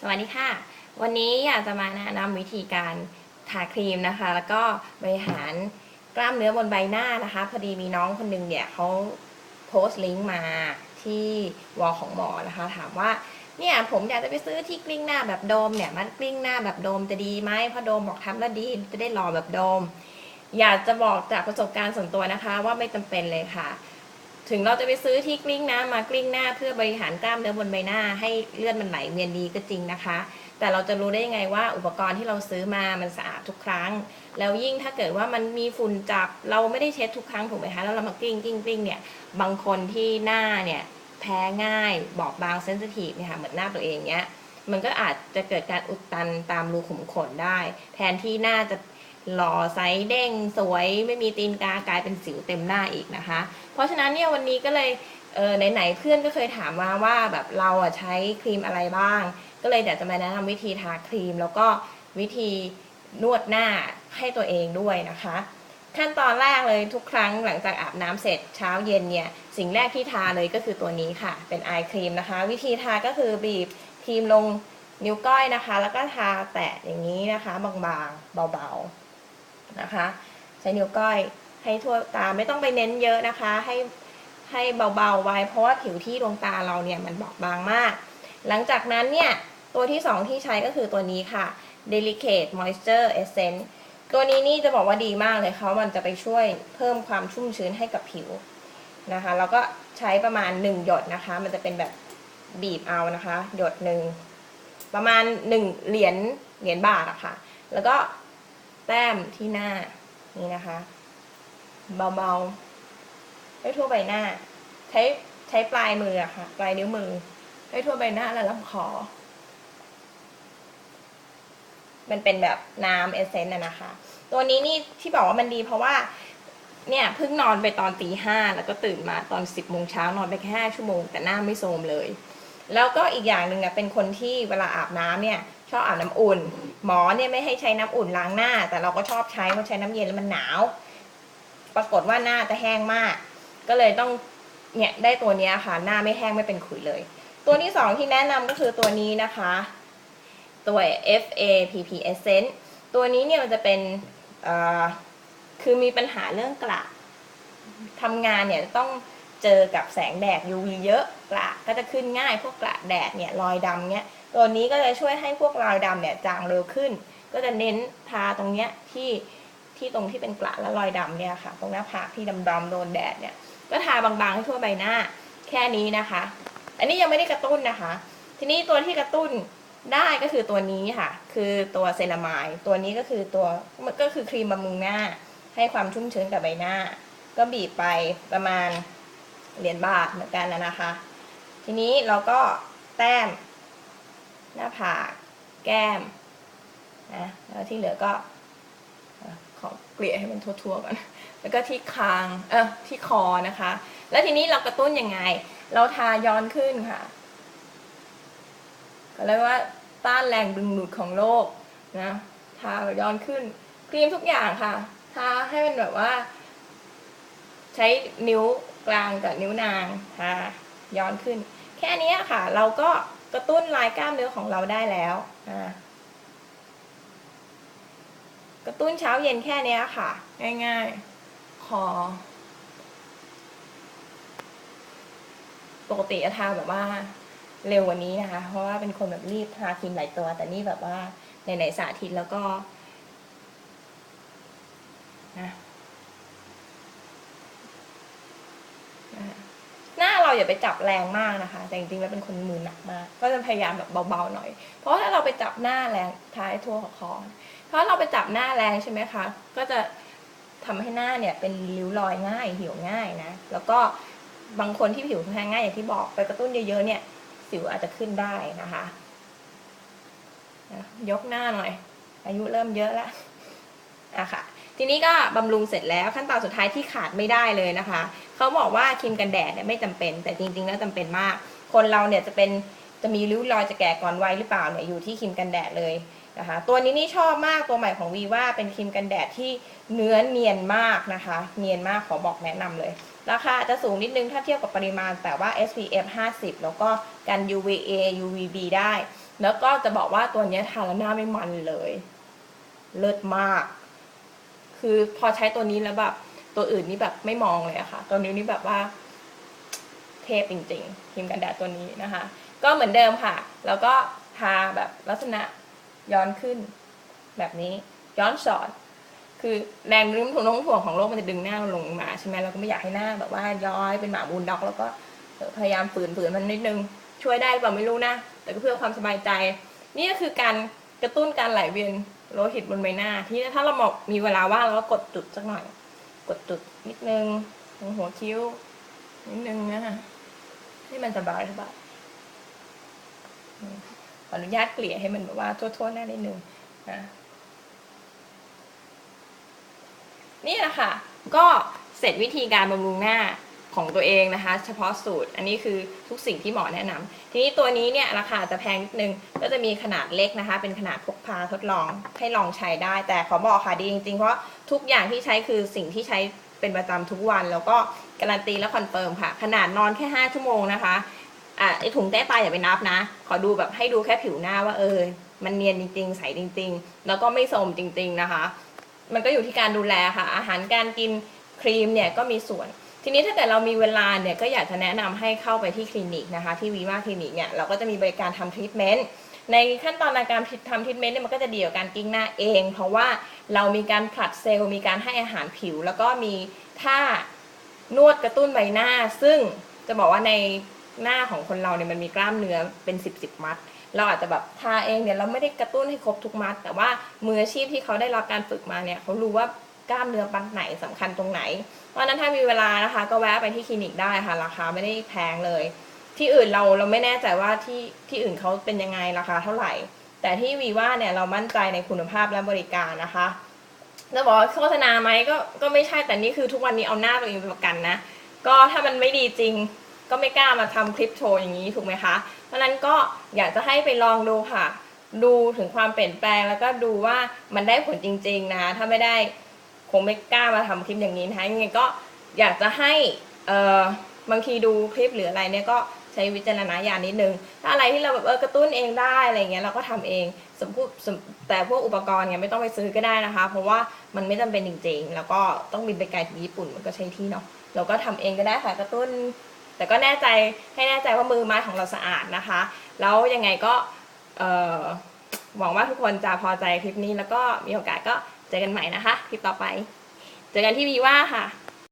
สวัสดีค่ะ วันนี้อยากจะมาแนะนำวิธีการทาครีมนะคะ แล้วก็บริหารกล้ามเนื้อบนใบหน้านะคะ พอดีมีน้องคนหนึงเนี่ยเขาโพสต์ลิงก์มาที่วอของหมอนะคะ ถามว่าเนี่ยผมอยากจะไปซื้อที่กลิ้งหน้าแบบโดมเนี่ยมันกลิ้งหน้าแบบโดมจะดีไหมเพราะโดมบอกทำแล้วดีจะได้หล่อแบบโดม อยากจะบอกจากประสบการณ์ส่วนตัวนะคะ ว่าไม่จำเป็นเลยค่ะ ถึงเราจะไปซื้อที่กลิ้งน้ำมากลิ้งหน้าเพื่อบริหารกล้ามเนื้อบนใบหน้า ให้เลือดมันไหลเวียนดีก็จริงนะคะ แต่เราจะรู้ได้ยังไงว่าอุปกรณ์ที่เราซื้อมามันสะอาดทุกครั้ง แล้วยิ่งถ้าเกิดว่ามันมีฝุ่นจับเราไม่ได้เช็ดทุกครั้งถูกไหมคะแล้วเรามากลิ้งกลิ้งกลิ้งเนี่ยบางคนที่หน้าเนี่ยแพ้ง่ายบอบบางเซนซิทีฟเนี่ยค่ะเหมือนหน้าตัวเองเนี้ยมันก็อาจจะเกิดการอุดตันตามรูขุมขนได้ แทนที่หน้าจะ หล่อใสเด้งสวยไม่มีตีนกากลายเป็นสิวเต็มหน้าอีกนะคะ เพราะฉะนั้นเนี่ยวันนี้ก็เลยเออไหนๆเพื่อนก็เคยถามมาว่าแบบเราอะใช้ครีมอะไรบ้าง ก็เลยอยากจะมาแนะนำวิธีทาครีม แล้วก็วิธีนวดหน้าให้ตัวเองด้วยนะคะ ขั้นตอนแรกเลยทุกครั้งหลังจากอาบน้ำเสร็จเช้าเย็นเนี่ยสิ่งแรกที่ทาเลยก็คือตัวนี้ค่ะ เป็นไอครีมนะคะ วิธีทาก็คือบีบครีมลงนิ้วก้อยนะคะ แล้วก็ทาแตะอย่างนี้นะคะ บางๆเบาๆ นะคะ ใช้นิ้วก้อยให้ทั่วตาไม่ต้องไปเน้นเยอะนะคะ ให้ให้เบาๆไว้ เพราะว่าผิวที่ดวงตาเราเนี่ยมันบอบบางมาก หลังจากนั้นเนี่ยตัวที่สองที่ใช้ก็คือตัวนี้ค่ะ Delicate Moisture Essence ตัวนี้นี่จะบอกว่าดีมากเลยเขามันจะไปช่วยเพิ่มความชุ่มชื้นให้กับผิวนะคะ แล้วก็ใช้ประมาณ 1 หยดนะคะ มันจะเป็นแบบบีบเอานะคะ หยดหนึ่งประมาณ 1 เหรียญเหรียญบาทอะค่ะ แล้วก็ แต้มที่หน้านี่นะคะ เบาๆให้ทั่วใบหน้า ใช้ใช้ปลายมืออะค่ะ ปลายนิ้วมือ ให้ทั่วใบหน้าและลำคอมันเป็นแบบน้ำเอเซนต์นะคะ ตัวนี้นี่ที่บอกว่ามันดีเพราะว่า เนี่ยเพิ่งนอนไปตอนตีห้าแล้วก็ตื่นมาตอนสิบโมงเช้านอนไปแค่ห้าชั่วโมง แต่หน้าไม่โทรมเลย แล้วก็อีกอย่างหนึ่งเนี่ยเป็นคนที่เวลาอาบน้ำเนี่ย อบอาบน้ำอุ่น หมอเนี่ยไม่ให้ใช้น้ำอุ่นล้างหน้า แต่เราก็ชอบใช้เพราะใช้น้ำเย็นแล้วมันหนาว ปรากฏว่าหน้าจะแห้งมาก ก็เลยต้องเนี่ยได้ตัวนี้ค่ะหน้าไม่แห้งไม่เป็นขุยเลย ตัวที่สองที่แนะนำก็คือตัวนี้นะคะ ตัว FAPP Essence ตัวนี้เนี่ยมันจะเป็นคือมีปัญหาเรื่องกระทำงานเนี่ยต้อง เจอกับแสงแดด UV เยอะกระก็จะขึ้นง่ายพวกกระแดดเนี่ยรอยดำเนี่ยตัวนี้ก็จะช่วยให้พวกรอยดำเนี่ยจางเร็วขึ้น ก็จะเน้นทาตรงเนี้ยที่ที่ตรงที่เป็นกระและรอยดำเนี่ยค่ะ ตรงหน้าผากที่ดำๆโดนแดดเนี่ยก็ทาบางๆให้ทั่วใบหน้าแค่นี้นะคะ อันนี้ยังไม่ได้กระตุ้นนะคะ ทีนี้ตัวที่กระตุ้นได้ก็คือตัวนี้ค่ะ คือตัวเซรามายตัวนี้ก็คือตัวก็คือครีมบำรุงหน้า ให้ความชุ่มชื้นกับใบหน้า ก็บีบไปประมาณ เหรียญบาทเหมือนกันนะคะ ทีนี้เราก็แต้ม หน้าผากแก้มนะแล้วที่เหลือก็ขอเกลี่ยให้มันทั่วๆก่อนแล้วก็ที่คางเออที่คอนะคะ แล้วทีนี้เรากระตุ้นยังไง เราทาย้อนขึ้นค่ะก็เรียกว่าต้านแรงดึงดูดของโลกนะทาย้อนขึ้นครีมทุกอย่างค่ะทาให้มันแบบว่า ใช้นิ้ว กลางกับนิ้วนางทาย้อนขึ้น แค่นี้ค่ะ เราก็กระตุ้นลายกล้ามเนื้อของเราได้แล้วอ่ากระตุ้นเช้าเย็นแค่นี้ค่ะ ง่ายๆคอปกติจะทาแบบว่าเร็วกว่านี้นะคะ เพราะว่าเป็นคนแบบรีบทาครีมหลายตัว แต่นี่แบบว่าไหนๆสาธิตแล้วก็นะหน้าเรา อย่าไปจับแรงมากนะคะ แต่จริงๆแล้วเป็นคนมือหนักมาก ก็จะพยายามแบบเบาๆหน่อย เพราะถ้าเราไปจับหน้าแรงท้ายทั่วคอเพราะเราไปจับหน้าแรงใช่ไหมคะ ก็จะทำให้หน้าเนี่ยเป็นริ้วรอยง่ายเหี่ยวง่ายนะ แล้วก็บางคนที่ผิวแพ้ง่ายอย่างที่บอกไปกระตุ้นเยอะๆเนี่ย สิวอาจจะขึ้นได้นะคะนะยกหน้าหน่อย อายุเริ่มเยอะแล้วอะค่ะ ทีนี้ก็บำรุงเสร็จแล้วขั้นตอนสุดท้ายที่ขาดไม่ได้เลยนะคะเขาบอกว่าครีมกันแดดเนี่ยไม่จำเป็น แต่จริง ๆ แล้วจำเป็นมาก คนเราเนี่ยจะเป็นจะมีริ้วรอยจะแก่ก่อนวัยหรือเปล่าเนี่ยอยู่ที่ครีมกันแดดเลยนะคะตัวนี้นี่ชอบมากตัวใหม่ของวีว่าเป็นครีมกันแดดที่เนื้อเนียนมากนะคะ เนียนมากขอบอกแนะนำเลยราคาจะสูงนิดนึงถ้าเทียบกับปริมาณ แต่ว่า SPF 50 แล้วก็กัน UVA UVB ได้ แล้วก็จะบอกว่าตัวนี้ทาแล้วหน้าไม่มันเลย เลิศมาก คือพอใช้ตัวนี้แล้วแบบตัวอื่นนี่แบบไม่มองเลยอะค่ะ ตัวนี้นี่แบบว่า เทพจริงๆครีมกันแดดตัวนี้นะคะ ก็เหมือนเดิมค่ะ แล้วก็ทาแบบลักษณะย้อนขึ้น แบบนี้ย้อนสอนคือแรงดึงถ่วงน้งถ่วงของโลกมันจะดึงหน้าเราลงมาใช่ไหมเราก็ไม่อยากให้หน้าแบบว่าย้อยเป็นหมาบูนด็อก แล้วก็พยายามฝืนฝืนมันนิดนึง ช่วยได้หรือเปล่าไม่รู้นะแต่ก็เพื่อความสบายใจ นี่ก็คือการกระตุ้นการไหลเวียน โลหิตบนใบหน้า ที่ถ้าเราบอกมีเวลาว่างเราก็กดจุดสักหน่อย กดจุดนิดนึงตรงหัวคิ้ว นิดนึงนะคะให้มันสบายสบายขออนุญาตเกลี่ยให้มันแบบว่าทั่วๆหน้านิดนึงนะนี่แหละค่ะ ก็เสร็จวิธีการบำรุงหน้า ของตัวเองนะคะ เฉพาะสูตร อันนี้คือทุกสิ่งที่หมอแนะนำทีนี้ตัวนี้เนี่ยราคาจะแพงนิดนึงก็จะมีขนาดเล็กนะคะ เป็นขนาดพกพาทดลองให้ลองใช้ได้ แต่ขอบอกค่ะดีจริงๆ เพราะทุกอย่างที่ใช้คือสิ่งที่ใช้เป็นประจำทุกวัน แล้วก็การันตีและคอนเฟิร์มค่ะ ขนาดนอนแค่ 5 ชั่วโมงนะคะอะไอถุงแต้ตายอย่าไปนับนะ ขอดูแบบให้ดูแค่ผิวหน้าว่าเออมันเนียนจริงๆ ใสจริง ๆ แล้วก็ไม่โทรมจริง ๆนะคะ มันก็อยู่ที่การดูแลค่ะ อาหารการกินครีมเนี่ยก็มีส่วน ทีนี้ถ้าเกิดเรามีเวลาเนี่ยก็อยากจะแนะนำให้เข้าไปที่คลินิกนะคะ ที่วีว่าคลินิกเนี่ยเราก็จะมีบริการทำทรีทเมนต์ในขั้นตอนในการทำทรีทเมนต์เนี่ยมันก็จะดีกว่าการกิ้งหน้าเอง เพราะว่าเรามีการผลัดเซลล์มีการให้อาหารผิว แล้วก็มีท่านวดกระตุ้นใบหน้า ซึ่งจะบอกว่าในหน้าของคนเราเนี่ยมันมีกล้ามเนื้อเป็นสิบสมัด เราอาจจะแบบทาเองเนี่ยเราไม่ได้กระตุ้นให้ครบทุกมัด แต่ว่ามืออาชีพที่เขาได้รับการฝึกมาเนี่ยเขารู้ว่า กล้ามเนื้อปันไหนสำคัญตรงไหน เพราะนั้นถ้ามีเวลานะคะ ก็แวะไปที่คลินิกได้ค่ะ ราคาไม่ได้แพงเลย ที่อื่นเราเราไม่แน่ใจว่าที่ที่อื่นเขาเป็นยังไงราคาเท่าไหร่ แต่ที่วีว่าเนี่ยเรามั่นใจในคุณภาพและบริการนะคะแล้วบอกโฆษณาไหมก็ก็ไม่ใช่แต่นี่คือทุกวันนี้เอาหน้าตัวเองเป็นประกันนะ ก็ถ้ามันไม่ดีจริงก็ไม่กล้ามาทำคลิปโชว์อย่างนี้ถูกไหมคะ เพราะฉะนั้นก็อยากจะให้ไปลองดูค่ะ ดูถึงความเปลี่ยนแปลงแล้วก็ดูว่ามันได้ผลจริง ๆ นะคะ ถ้าไม่ได้ คงไม่กล้ามาทำคลิปอย่างนี้นะคะยังไงก็อยากจะให้เอ่อบางทีดูคลิปหรืออะไรเนี่ยก็ใช้วิจารณญาณนิดนึง ถ้าอะไรที่เราแบบเออกระตุ้นเองได้อะไรเงี้ยเราก็ทำเองสมมติสมแต่พวกอุปกรณ์เนี่ยไม่ต้องไปซื้อก็ได้นะคะ เพราะว่ามันไม่จำเป็นจริงๆ แล้วก็ต้องบินไปไกลถึงญี่ปุ่นมันก็ใช้ที่เนาะเราก็ทำเองก็ได้ค่ะกระตุ้น แต่ก็แน่ใจให้แน่ใจว่ามือไม้ของเราสะอาดนะคะ แล้วยังไงก็หวังว่าทุกคนจะพอใจคลิปนี้แล้วก็มีโอกาสก็ เจอกันใหม่นะคะคลิปต่อไป เจอกันที่วีว่าค่ะ